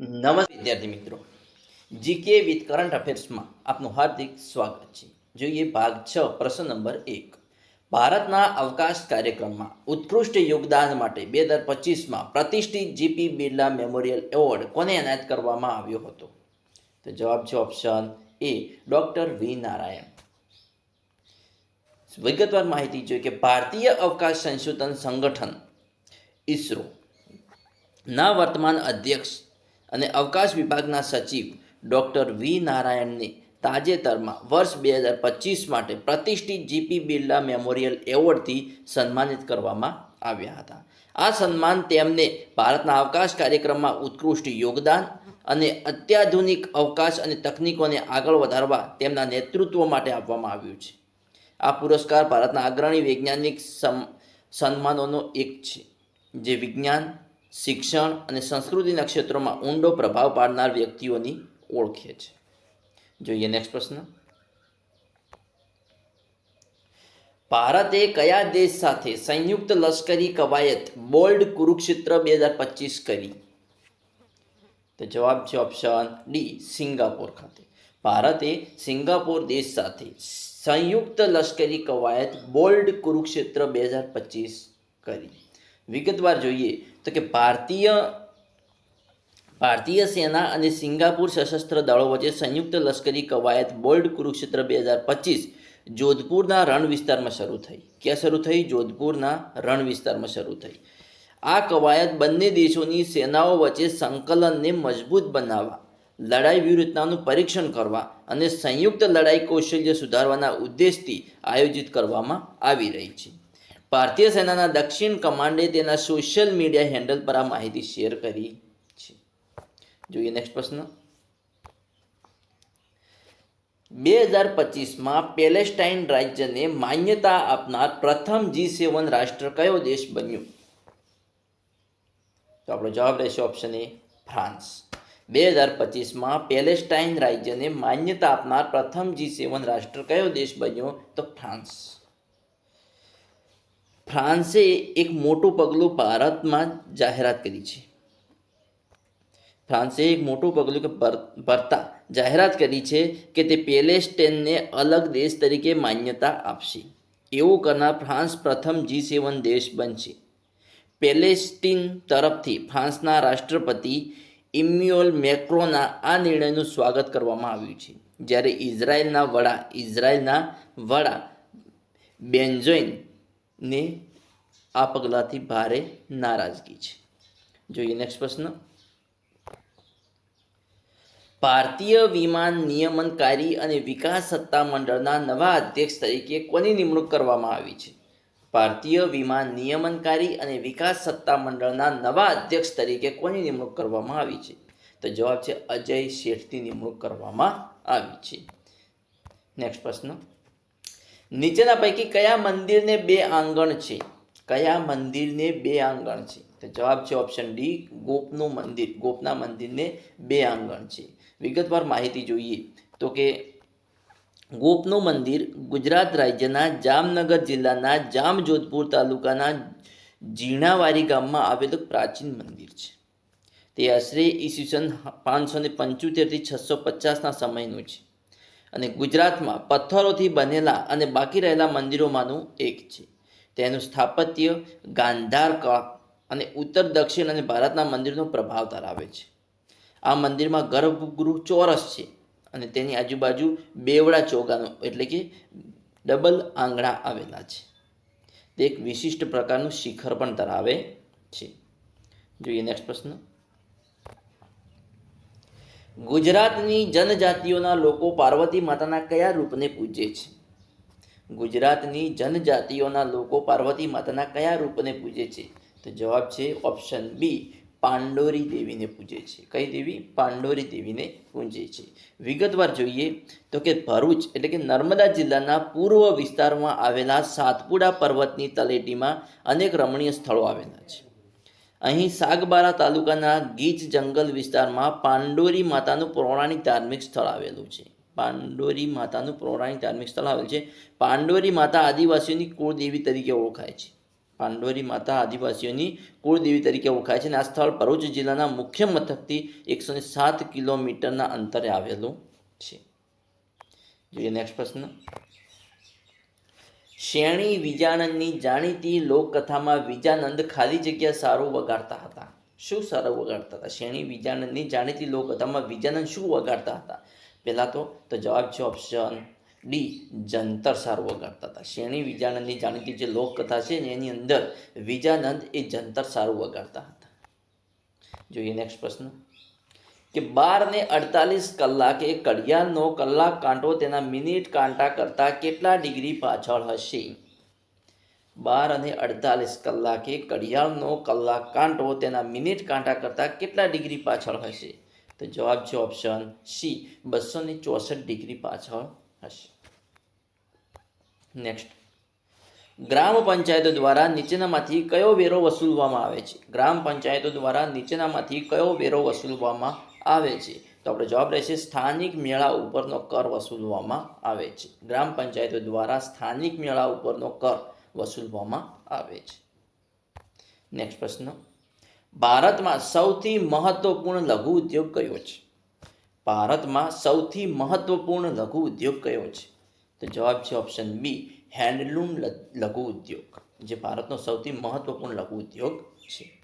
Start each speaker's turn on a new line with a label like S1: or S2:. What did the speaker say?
S1: નમસ્તે વિદ્યાર્થી મિત્રો. જીકે વિથ કરંટ અફેર્સમાં આપનું હાર્દિક સ્વાગત છે. જોઈએ ભાગ છ, પ્રશ્ન નંબર એક. ભારતના અવકાશ કાર્યક્રમમાં ઉત્કૃષ્ટ યોગદાન માટે બે હજાર પચીસમાં પ્રતિષ્ઠિત જીપી બિરલા મેમોરિયલ એવોર્ડ કોને એનાયત કરવામાં આવ્યો હતો? તો જવાબ છે option A, doctor V Narayan. વિગતવાર માહિતી જોઈએ કે ભારતીય અવકાશ સંશોધન સંગઠન ઇસરો ના વર્તમાન અધ્યક્ષ અને અવકાશ વિભાગના સચિવ ડૉક્ટર વી નારાયણને તાજેતરમાં વર્ષ બે હજાર પચીસ માટે પ્રતિષ્ઠિત જીપી બિરલા મેમોરિયલ એવોર્ડથી સન્માનિત કરવામાં આવ્યા હતા. આ સન્માન તેમને ભારતના અવકાશ કાર્યક્રમમાં ઉત્કૃષ્ટ યોગદાન અને અત્યાધુનિક અવકાશ અને તકનીકોને આગળ વધારવા તેમના નેતૃત્વ માટે આપવામાં આવ્યું છે. આ પુરસ્કાર ભારતના અગ્રણી વૈજ્ઞાનિક સન્માનોનો એક છે, જે વિજ્ઞાન શિક્ષણ અને સંસ્કૃતિના ક્ષેત્રોમાં ઊંડો પ્રભાવ પાડનાર વ્યક્તિઓની ઓળખે છે. જોઈએ નેક્સ્ટ પ્રશ્ન. ભારતે કયા દેશ સાથે સંયુક્ત લશ્કરી કવાયત બોલ્ડ કુરુક્ષેત્ર બે હજાર પચીસ કરી? તો જવાબ છે ઓપ્શન ડી સિંગાપોર ખાતે. ભારતે સિંગાપોર દેશ સાથે સંયુક્ત લશ્કરી કવાયત બોલ્ડ કુરુક્ષેત્ર બે હજાર પચીસ કરી. વિગતવાર જોઈએ તો કે ભારતીય ભારતીય સેના અને સિંગાપુર સશસ્ત્ર દળો વચ્ચે સંયુક્ત લશ્કરી કવાયત બોલ્ડ કુરુક્ષેત્ર બે હજાર પચીસ જોધપુરના રણ વિસ્તારમાં શરૂ થઈ. ક્યાં શરૂ થઈ? જોધપુરના રણ વિસ્તારમાં શરૂ થઈ. આ કવાયત બંને દેશોની સેનાઓ વચ્ચે સંકલનને મજબૂત બનાવવા, લડાઈ વ્યૂહરચનાનું પરીક્ષણ કરવા અને સંયુક્ત લડાઈ કૌશલ્ય સુધારવાના ઉદ્દેશથી આયોજિત કરવામાં આવી રહી છે. ભારતીય સેનાના દક્ષિણ કમાન્ડે તેના સોશિયલ મીડિયા હેન્ડલ પર આ માહિતી શેર કરી છે. જોઈએ નેક્સ્ટ પ્રશ્ન. બે હજાર પચીસમાં પેલેસ્ટાઇન રાજ્યને માન્યતા આપનાર પ્રથમ જી સેવન રાષ્ટ્ર કયો દેશ બન્યું? તો આપણો જવાબ રહેશે ઓપ્શન એ ફ્રાન્સ. બે હજાર પચીસમાં પેલેસ્ટાઇન રાજ્યને માન્યતા આપનાર પ્રથમ જી સેવન રાષ્ટ્ર કયો દેશ બન્યો? તો ફ્રાન્સ. ફ્રાન્સે એક મોટું પગલું ભારતમાં જાહેરાત કરી છે. ફ્રાન્સે એક મોટું પગલું ભરતા જાહેરાત કરી છે કે તે પેલેસ્ટેનને અલગ દેશ તરીકે માન્યતા આપશે. એવું કરનાર ફ્રાન્સ પ્રથમ જી સેવન દેશ બનશે. પેલેસ્ટીન તરફથી ફ્રાન્સના રાષ્ટ્રપતિ ઇમ્યુઅલ મેક્રોના આ નિર્ણયનું સ્વાગત કરવામાં આવ્યું છે. જ્યારે ઇઝરાયલના વડા ઇઝરાયલના વડા બેન્જોઇનને આ પગલાંથી ભારે નારાજગી છે. જોઈએ નેક્સ્ટ પ્રશ્ન. ભારતીય વિમાન નિયમનકારી અને વિકાસ સત્તામંડળના નવા અધ્યક્ષ તરીકે કોની નિમણૂક કરવામાં આવી છે? ભારતીય વિમાન નિયમનકારી અને વિકાસ સત્તામંડળના નવા અધ્યક્ષ તરીકે કોની નિમણૂક કરવામાં આવી છે? તો જવાબ છે અજય શેઠની નિમણૂક કરવામાં આવી છે. નેક્સ્ટ પ્રશ્ન. નીચેના પૈકી કયા મંદિરને બે આંગણ છે? કયા મંદિરને બે આંગણ છે? તો જવાબ છે ઓપ્શન ડી ગોપનું મંદિર. ગોપના મંદિરને બે આંગણ છે. વિગતવાર માહિતી જોઈએ. તો કે ગોપનું મંદિર ગુજરાત રાજ્યના જામનગર જિલ્લાના જામજોધપુર તાલુકાના ઝીણાવારી ગામમાં આવેલું પ્રાચીન મંદિર છે. તે આશરે ઈસવીસન પાંચસો ને પંચોતેરથી છસો પચાસના સમયનું છે. અને ગુજરાતમાં પથ્થરોથી બનેલા અને બાકી રહેલા મંદિરોમાંનું એક છે. તેનું સ્થાપત્ય ગાંધાર કળા અને ઉત્તર, દક્ષિણ અને ભારતના મંદિરનો પ્રભાવ ધરાવે છે. આ મંદિરમાં ગર્ભગૃહ ચોરસ છે અને તેની આજુબાજુ બેવડા ચોગાનો એટલે કે ડબલ આંગણા આવેલા છે. તે એક વિશિષ્ટ પ્રકારનું શિખર પણ ધરાવે છે. જોઈએ નેક્સ્ટ પ્રશ્ન. ગુજરાતની જનજાતિઓના લોકો પાર્વતી માતાના કયા રૂપને પૂજે છે? ગુજરાતની જનજાતિઓના લોકો પાર્વતી માતાના કયા રૂપને પૂજે છે? તો જવાબ છે ઓપ્શન બી, પાંડોરી દેવીને પૂજે છે. કઈ દેવી? પાંડોરી દેવીને પૂજે છે. વિગતવાર જોઈએ તો કે ભરૂચ એટલે કે નર્મદા જિલ્લાના પૂર્વ વિસ્તારમાં આવેલા સાતપુડા પર્વતની તલેટીમાં અનેક રમણીય સ્થળો આવેલા છે. અહીં સાગબારા તાલુકાના ગીચ જંગલ વિસ્તારમાં પાંડોરી માતાનું પૌરાણિક ધાર્મિક સ્થળ આવેલું છે. પાંડોરી માતાનું પૌરાણિક ધાર્મિક સ્થળ આવેલું છે. પાંડોરી માતા આદિવાસીઓની કુળદેવી તરીકે ઓળખાય છે. પાંડોરી માતા આદિવાસીઓની કુળદેવી તરીકે ઓળખાય છે અને આ સ્થળ ભરૂચ જિલ્લાના મુખ્ય મથકથી એકસો ને સાત કિલોમીટરના અંતરે આવેલું છે. જોઈએ નેક્સ્ટ પ્રશ્ન. શેણી વિજાનંદની જાણીતી લોકકથામાં વિજાનંદ ખાલી જગ્યા સારું વગાડતા હતા. શું સારું વગાડતા હતા? શેણી વિજાનંદની જાણીતી લોકકથામાં વિજાનંદ શું વગાડતા હતા? પહેલાં તો તો જવાબ છે ઓપ્શન ડી જંતર સારું વગાડતા હતા. શેણી વિજાનંદની જાણીતી જે લોકકથા છે ને એની અંદર વિજાનંદ એ જંતર સારું વગાડતા હતા. જોઈએ નેક્સ્ટ પ્રશ્ન. કે બાર ને અડતાલીસ કલાકે ઘડિયાળનો કલાક કાંટો તેના મિનિટ કાંટા કરતાં કેટલા ડિગ્રી પાછળ હશે? બાર અને અડતાલીસ કલાકે ઘડિયાળનો કલાક કાંટો તેના મિનિટ કાંટા કરતાં કેટલા ડિગ્રી પાછળ હશે? તો જવાબ છે ઓપ્શન સી બસો ને ચોસઠ ડિગ્રી પાછળ હશે. નેક્સ્ટ ગ્રામ પંચાયતો દ્વારા નીચેનામાંથી કયો વેરો વસૂલવામાં આવે છે? ગ્રામ પંચાયતો દ્વારા નીચેનામાંથી કયો વેરો વસૂલવામાં આવે છે. તો આપણો જવાબ રહેશે સ્થાનિક મેળા ઉપરનો કર વસૂલવામાં આવે છે. ગ્રામ પંચાયતો દ્વારા સ્થાનિક મેળા ઉપરનો કર વસૂલવામાં આવે છે. નેક્સ્ટ પ્રશ્ન. ભારતમાં સૌથી મહત્વપૂર્ણ લઘુ ઉદ્યોગ કયો છે? ભારતમાં સૌથી મહત્વપૂર્ણ લઘુ ઉદ્યોગ કયો છે? તો જવાબ છે ઓપ્શન બી હેન્ડલૂમ લઘુ ઉદ્યોગ. જે ભારતનો સૌથી મહત્વપૂર્ણ લઘુ ઉદ્યોગ છે.